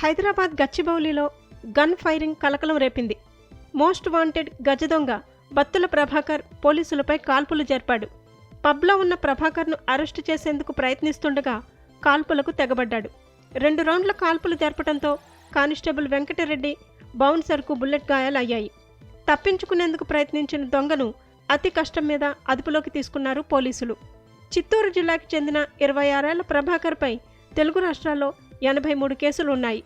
Hyderabad గచ్చిబౌలిలో gun firing కలకలం రేపింది. Most wanted గజ దొంగ బత్తుల ప్రభాకర్ పోలీసులపై కాల్పులు జరిపాడు. పబ్లో ఉన్న ప్రభాకర్ను అరెస్టు చేసేందుకు ప్రయత్నిస్తుండగా కాల్పులకు తెగబడ్డాడు. రెండు రౌండ్ల కాల్పులు జరపడంతో కానిస్టేబుల్ వెంకటరెడ్డి బౌన్సర్కు బుల్లెట్ గాయాలయ్యాయి. తప్పించుకునేందుకు ప్రయత్నించిన దొంగను అతి కష్టం మీద అదుపులోకి తీసుకున్నారు పోలీసులు. చిత్తూరు జిల్లాకి చెందిన ఇరవై ఆరేళ్ళ ప్రభాకర్పై తెలుగు రాష్ట్రాల్లో ఎనభై మూడు కేసులు ఉన్నాయి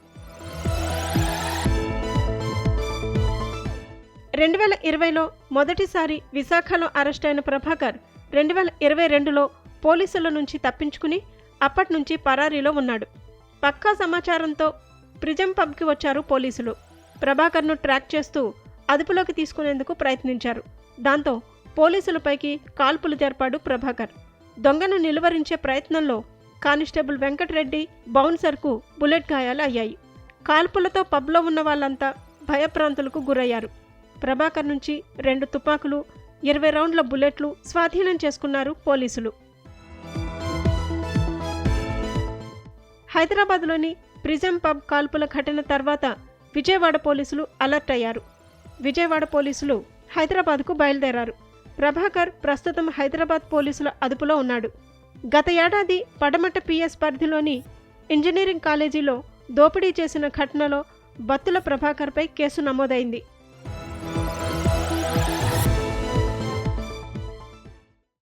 రెండు వేల ఇరవైలో మొదటిసారి విశాఖలో అరెస్ట్ అయిన ప్రభాకర్ రెండు వేల ఇరవై రెండులో పోలీసుల నుంచి తప్పించుకుని అప్పటి నుంచి పరారీలో ఉన్నాడు. పక్కా సమాచారంతో ప్రిజం పబ్కి వచ్చారు పోలీసులు. ప్రభాకర్ను ట్రాక్ చేస్తూ అదుపులోకి తీసుకునేందుకు ప్రయత్నించారు. దాంతో పోలీసులపైకి కాల్పులు జరిపాడు ప్రభాకర్. దొంగను నిలువరించే ప్రయత్నంలో కానిస్టేబుల్ వెంకటరెడ్డి బౌన్సర్కు బుల్లెట్ గాయాలు అయ్యాయి కాల్పులతో పబ్లో ఉన్న వాళ్ళంతా భయప్రాంతులకు గురయ్యారు. ప్రభాకర్ నుంచి రెండు తుపాకులు ఇరవై రౌండ్ల బుల్లెట్లు స్వాధీనం చేసుకున్నారు పోలీసులు. హైదరాబాద్లోని ప్రిజం పబ్ కాల్పుల ఘటన తర్వాత విజయవాడ పోలీసులు అలర్ట్ అయ్యారు. విజయవాడ పోలీసులు హైదరాబాద్కు బయలుదేరారు. ప్రభాకర్ ప్రస్తుతం హైదరాబాద్ పోలీసుల అదుపులో ఉన్నాడు. గత ఏడాది పడమట పిఎస్ పరిధిలోని ఇంజనీరింగ్ కాలేజీలో దోపిడీ చేసిన ఘటనలో బత్తుల ప్రభాకర్పై కేసు నమోదైంది.